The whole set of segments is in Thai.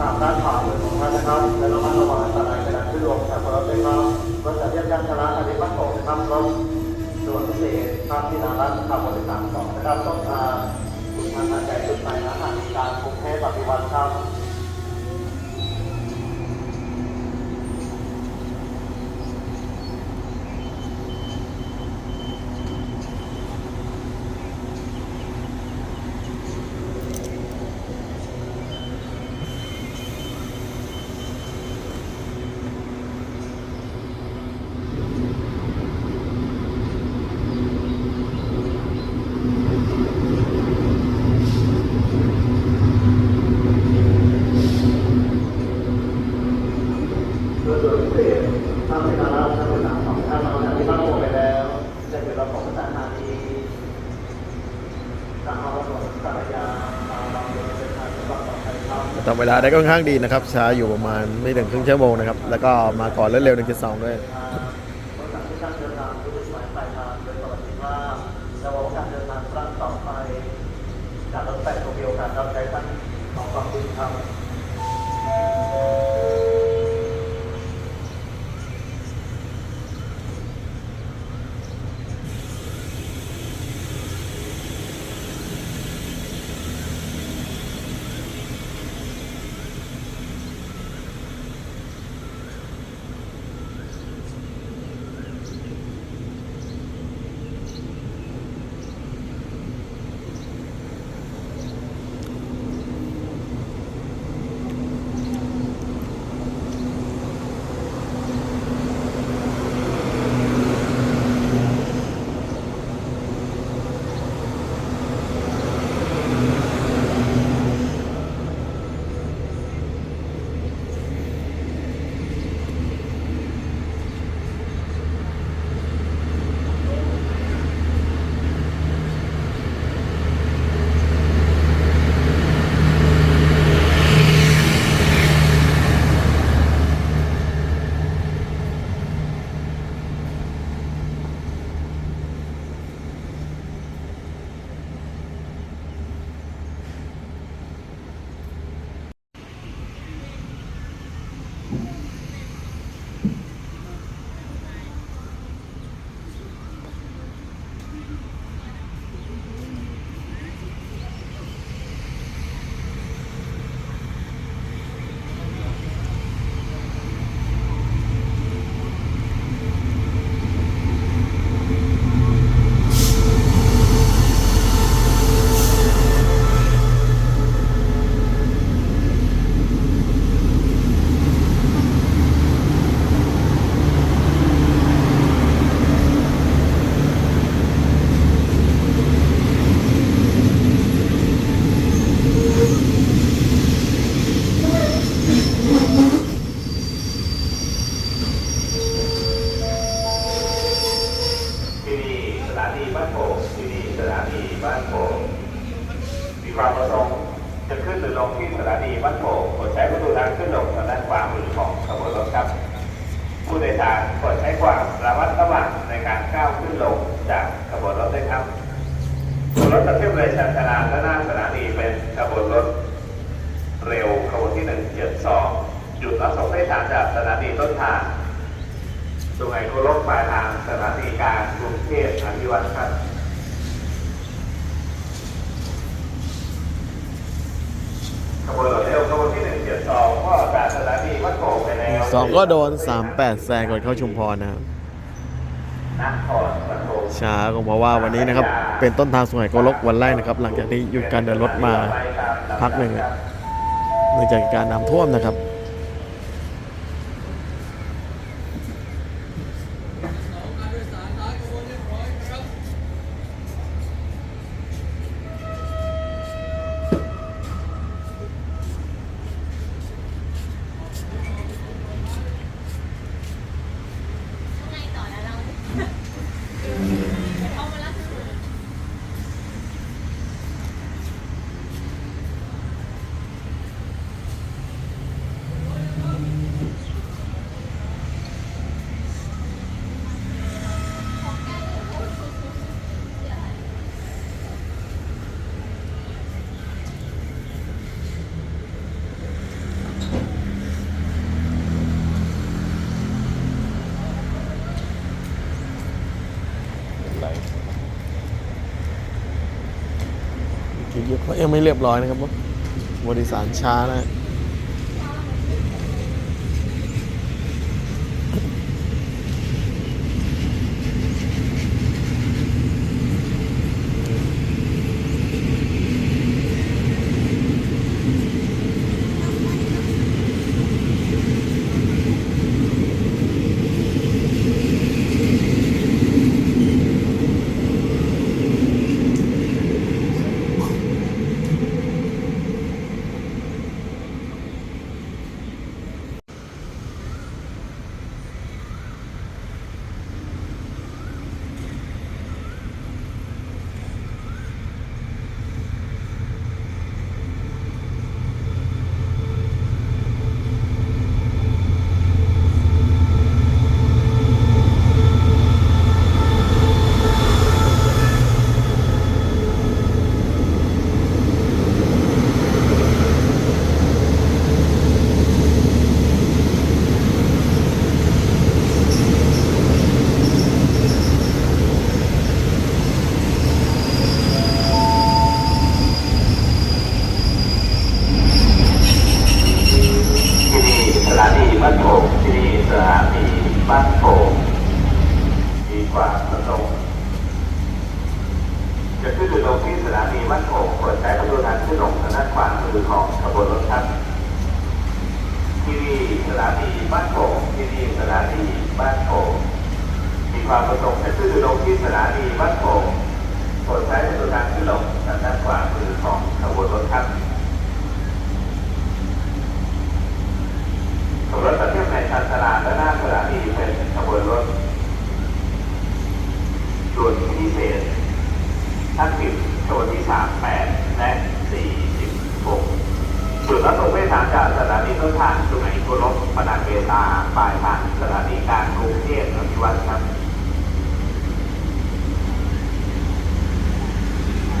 ตามด้านขวามือของท่านนะครับ และระมัดระวังอันตรายจารขึ้นลงจากรถด้วยครับรถจะเรียกการชะลาอันนี้มั่นคงนะครับรถด่วนพิเศษภาพที่นารัตขับบริษัทสองนะครับต้องมาคุณทางการใจสุดใหม่นะทางการกรุงเทพปฏิวัติครับ ตามเวลาได้ค่อนข้างดีนะครับช้าอยู่ประมาณไม่ถึงครึ่งชั่วโมงนะครับ แล้วก็มาก่อนเร็วๆ1.2ด้วย จากสถานีต้นทางสุไหงโกลกปลายทางสถานีกลางกรุงเทพอภิวัตครับขบวนรถเร็วขบวนที่หนึ่งเจ็ดสองก็จากสถานีวัดโป่งไปแล้วสองก็โดน38แซงก่อนเข้าชุมพรนะครับนครปฐมช้าก็เพราะว่าวันนี้นะครับ เป็นต้นทางสุไหงโกลกวันแรกนะครับ หลังจากที่หยุดการเดินรถมาพักหนึ่งอะเนื่องจากการน้ำท่วมนะครับ เยอะเพราะยังไม่เรียบร้อยนะครับบริสารช้านะ ที่นี่ส ถานีบ้านโป่งที่สถานีบ้านโป่งมีความประสงค์จะขึ้นหรือลงที่สถานีบ้านโป่งโปรดใช้ประตูทางขึ้นลงทางด้านขวามือของขบวนรถครับที่นี่สถานีบ้านโป่งที่นี่สถานีบ้านโป่งมีความประสงค์จะขึ้นหรือลงที่สถานีบ้านโป่งโปรดใช้ประตูทางขึ้นลงทางด้านขวามือของขบวนรถครับวนรถประเภทในชานชาลาและหน้าสถานีเป็นขบวนรถด่วนพิเศษท่านสิบขบวนที่สามแปดและสี่สิบหกส่วนรถประเภทสามจากสถานีต้นทางสุไหงโกลกปนัดเบตาปลายทางสถานีกลางกรุงเทพอภิวัตรครับ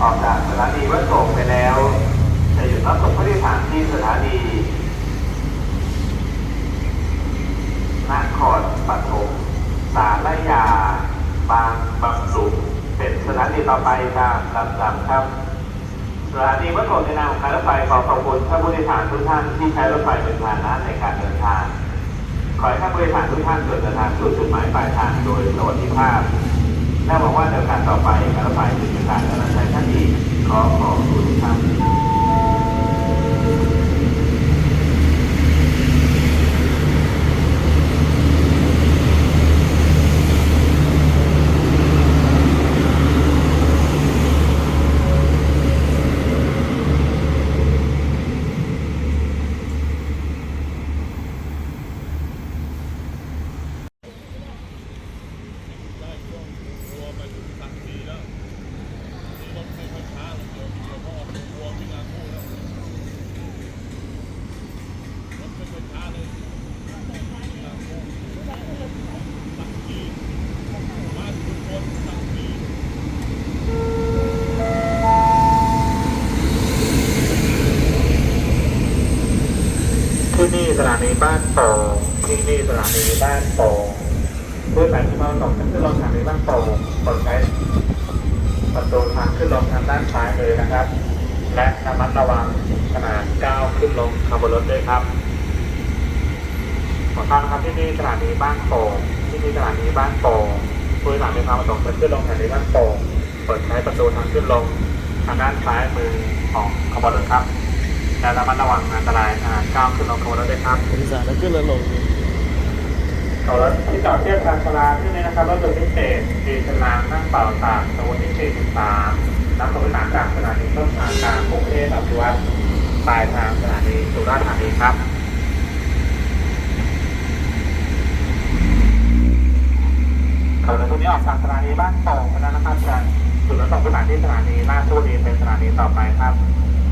ออกจากสถานีวัดโป่งไปแล้ว จะหยุดรับส่งผู้โดยสารที่สถานี นครปฐมสารยา บางบางสุขเป็นสถานี ต่อไปตามลำดับครับสถานีวัดโขในนามของการรถไฟขอขอบคุณท่านผู้โดยสารทุกท่านที่ใช้รถไฟเป็นพาหนะในการเดินทาง ขอให้ท่านผู้โดยสารทุกท่านเดินทางสู่จุดหมายปลายทางโดยสวัสดิภาพและหวังว่าในโอการต่อไปการรถไฟจะมีการดำเนินการท่านอีกขอขอบคุณครับ ที่ นี่สถานีบ้านโป่งที่นี่สถานีบ้านโป่งเพื่อสายที่มาสองขึ้นลงสถานีบ้านโป่งโปรดใช้ประตูทางขึ้นลงทางด้านซ้ายเลยนะครับ และระมัดระวังขนาดก้าวขึ้นลงขบวนรถด้วยครับขอทางครับที่นี่สถานีบ้านโป่งที่นี่สถานีบ้านโป่งผู้โดยสารมีความประสงค์จะขึ้นลงสถานีบ้านโป่งโปรดใช้ประตูทางขึ้นลงทางด้านซ้ายมือของขบวนรถครับ และระมัดระวังอันตรายขนาดก้าวขึ้นลงขบวนรถด้วยครับบริษัทแล้วขึ้นแล้วลงเอารถที่จอดเทียบทางชลาที่นี้นะครับรถด่วนพิเศษดีชลางนั่งเป่าตากขบวนที่43นำผู้โดยสารจากสถานีต้นทางกลางกรุงเทพอภิวัตรปลายทางสถานีสุราษฎร์ธานีครับเขาจะตรงนี้ออกจากสถานีบ้านโป่งไปแล้วนะครับอาจารย์จุดรถส่งผู้โดยสารที่สถานีราชบุรีเป็นสถานีต่อไปครับ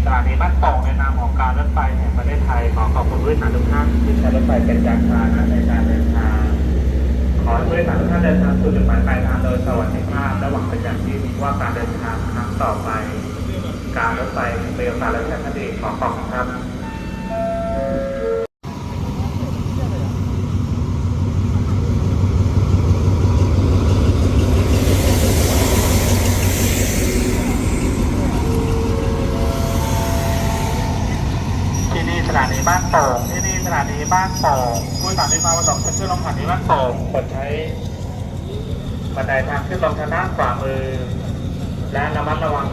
สถานีบ้านโป่งในนามของการรถไฟแห่งประเทศไทยขอขอบคุณผู้โดยสารทุกท่านที่ใช้รถไฟเป็นยานพาหนะในการเดินทางขอให้ผู้โดยสารทุกท่านเดินทางสู่จุดหมายปลายทางโดยสวัสดิภาพและหวังเป็นอย่างยิ่งว่าการเดินทางครั้งต่อไป การรถไฟเป็นโอกาสและแทนคดีขอขอบคุณครับ บ้านโป่งผู้โดยสารมีความประสงค์จะขึ้นลงสถานีบ้านโป่งกดใช้บันไดทางขึ้นลงทางด้านขวามือ และระมัดระวัง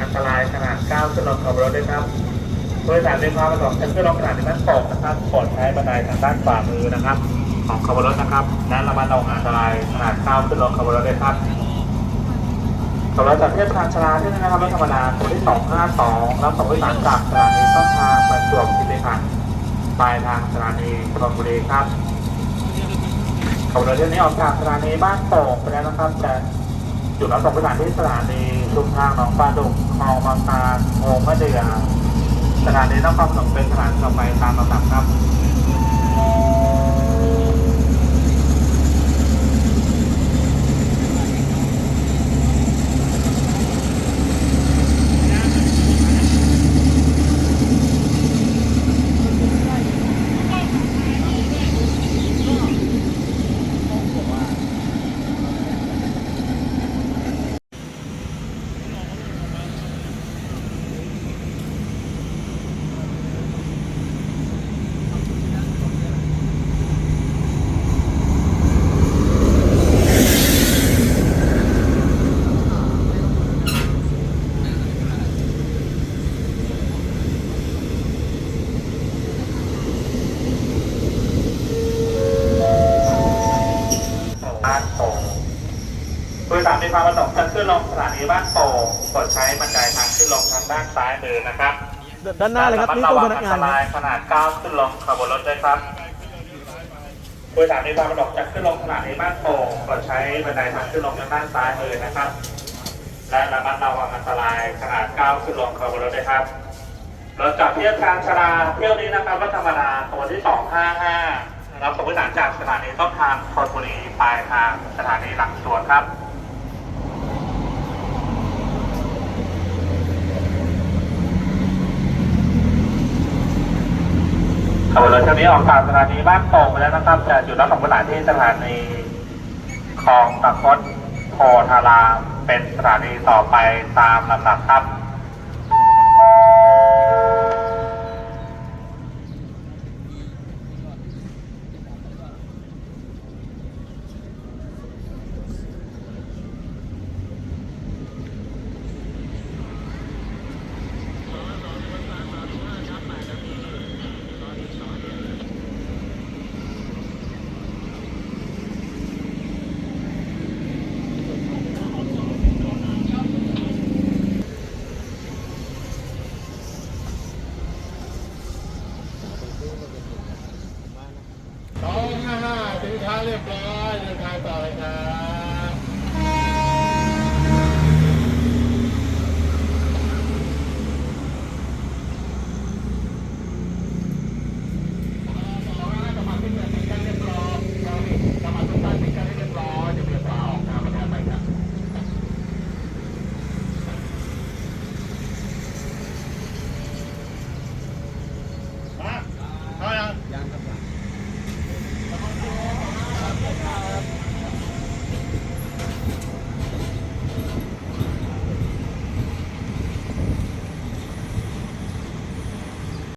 อันตรายขนาดก้าวขึ้นลงขับรถด้วยครับผู้โดยสารมีควาประสงจะขึ้นลงสถานีบ้านโป่งนะครับกดใช้บันไดทางด้านขวามือนะครับ ของขับรถนะครับ และระมัดระวังอันตรายขนาดก้าวขึ้นลงขับรถด้วยครับ สำหรับจากเทพทางชราที่นะครับรถธรรมดาตัวที่ 252 รับส่งผู้โดยสารจากสถานีต้นทางประจวบคีรีขันธ์ปลายทางสถานีชลบุรีครับขบวนรถเที่ยวนี้ออกจากสถานีบ้านโป่งไปแล้วนะครับ แต่จุดรับส่งผู้โดยสารที่สถานีชุมทางหนองปลาดุกคลองบางตาโงมะเดือสถานีนครปฐมเป็นสถานต่อไปตามลำดับครับ บ้านโป่งผู้โดยสารมีความประสงค์จะขึ้ นลงสถานีบ้านโป่งกดใช้บันไดทางขึ้นลงทางด้านซ้ายมือนะครับด้านหน้าเลยครับนี่ตู้พนักงานอันตครารับยขนาดก้าวขึ้นลงขบวนรถด้วยครับผู้โดยสารมีความประสงค์จะขึ้นลงสถานีบ้านโป่งกดใช้บันไดทางขึ้นลงทางด้านซ้ายมือนะครับ และระมัดระวังอันตรายขนาดก้าวขึ้นลงขบวนรถด้วยครับรถจากเทียบทางชราเที่ยวนี้นะครับรถธรรมดาตัวที่ 255รับส่งผู้โดยสารจากสถานีต้นทางธนบุรีปลายทางสถานีหลักสวนครับ ขบวนรถเที่ยวนี้ออกจากสถานีบ้านโป่งไปแล้วนะครับจะจุดรับส่งผู้โดยสารที่สถานีคลองตะคดโพธารามเป็นสถานีต่อไปตามลำดับครับ